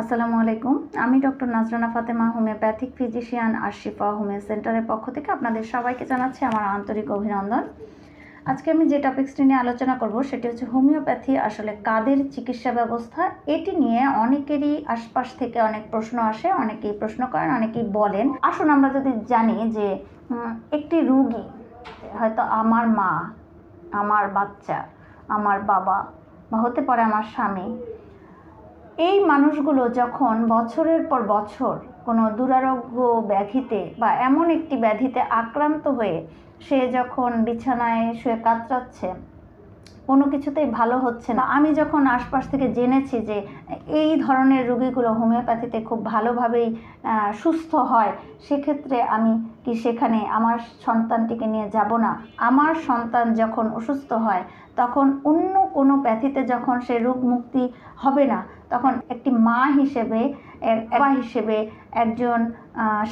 আসসালামু আলাইকুম। আমি doctor Nazrana Fatema, homeopathic physician Ashifa homeo centre পক্ষ থেকে আপনাদের সবাইকে জানাচ্ছি আমার আন্তরিক অভিনন্দন। আজকে আমি যে টপিক্সটি নিয়ে আলোচনা করব সেটি হচ্ছে হোমিওপ্যাথি, আসলে কাদের চিকিৎসা ব্যবস্থা? এটি নিয়ে অনেকেরই আশপাশ থেকে অনেক প্রশ্ন আসে, অনেকেই প্রশ্ন করেন, অনেকেই বলেন। আসুন আমরা যদি জানি যে একটি রুগী, হয়তো আমার মা, আমার বাচ্চা, আমার বাবা বা হতে পারে আমার স্বামী এই মানুষগুলো যখন বছরের পর বছর কোনো দুরারোগ্য ব্যাধিতে বা এমন একটি ব্যাধিতে আক্রান্ত হয়ে সে যখন বিছানায় শুয়ে কাতরাচ্ছে, কোনো কিছুতেই ভালো হচ্ছে না। আমি যখন আশপাশ থেকে জেনেছি যে এই ধরনের রুগীগুলো হোমিওপ্যাথিতে খুব ভালোভাবেই সুস্থ হয়, সেক্ষেত্রে আমি কি সেখানে আমার সন্তানটিকে নিয়ে যাব না? আমার সন্তান যখন অসুস্থ হয়, তখন অন্য কোনো প্যাথিতে যখন সে রোগ মুক্তি হবে না তখন একটি মা হিসেবে বাবা হিসেবে, একজন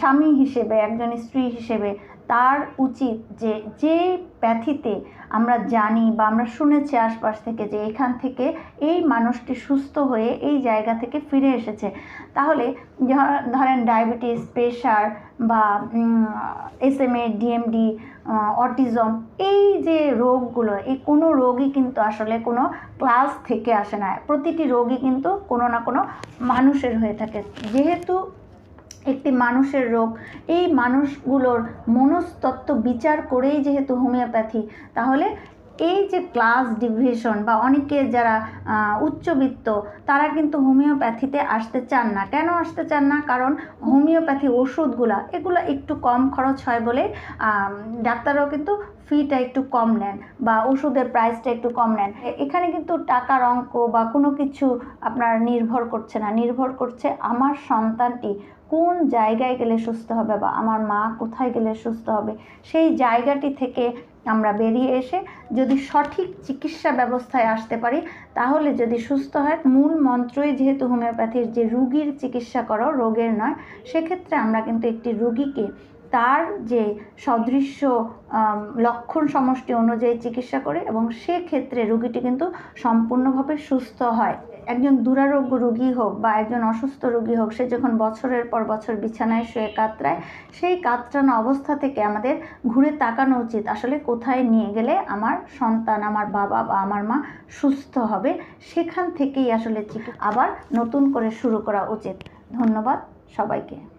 স্বামী হিসেবে, একজন স্ত্রী হিসেবে তার উচিত যে যে প্যাথিতে আমরা জানি বা আমরা শুনেছি আশপাশ থেকে যে এখান থেকে এই মানুষটি সুস্থ হয়ে এই জায়গা থেকে ফিরে এসেছে। তাহলে ধরেন ডায়াবেটিস, প্রেশার বা S M SMA, DMD autism এই যে রোগগুলো, এই কোনো রোগই কিন্তু আসলে কোনো ক্লাস থেকে আসে না। প্রতিটি রোগই কিন্তু কোনো না কোনো মানুষের হয়ে থাকে। যেহেতু একটি মানুষের রোগ, এই মানুষগুলোর মনস্তত্ত্ব বিচার করেই যেহেতু হোমিওপ্যাথি, তাহলে এই যে ক্লাস ডিভিশন বা অনেকে যারা উচ্চবিত্ত, তারা কিন্তু হোমিওপ্যাথিতে আসতে চান না। কেন আসতে চান না? কারণ হোমিওপ্যাথি ওষুধগুলা, এগুলো একটু কম খরচ হয় বলে ডাক্তাররাও কিন্তু ফিটা একটু কম নেন বা ওষুধের প্রাইসটা একটু কম নেন। এখানে কিন্তু টাকার অঙ্ক বা কোনো কিছু আপনার নির্ভর করছে না। নির্ভর করছে আমার সন্তানটি কোন জায়গায় গেলে সুস্থ হবে বা আমার মা কোথায় গেলে সুস্থ হবে, সেই জায়গাটি থেকে আমরা বেরিয়ে এসে যদি সঠিক চিকিৎসা ব্যবস্থায় আসতে পারি, তাহলে যদি সুস্থ হয়, মূল মন্ত্রই যেহেতু হোমিওপ্যাথির যে রুগীর চিকিৎসা করো, রোগের নয়, সেক্ষেত্রে আমরা কিন্তু একটি রুগীকে তার যে সদৃশ্য লক্ষণ সমষ্টি অনুযায়ী চিকিৎসা করে এবং সেক্ষেত্রে রুগীটি কিন্তু সম্পূর্ণভাবে সুস্থ হয়। একজন দুরারোগ্য রোগী হোক বা একজন অসুস্থ রোগী হোক, সে যখন বছরের পর বছর বিছানায় শুয়ে কাতরায়, সেই কাতরানো অবস্থা থেকে আমাদের ঘুরে তাকানো উচিত। আসলে কোথায় নিয়ে গেলে আমার সন্তান, আমার বাবা বা আমার মা সুস্থ হবে? সেখান থেকেই আসলে আবার নতুন করে শুরু করা উচিত। ধন্যবাদ সবাইকে।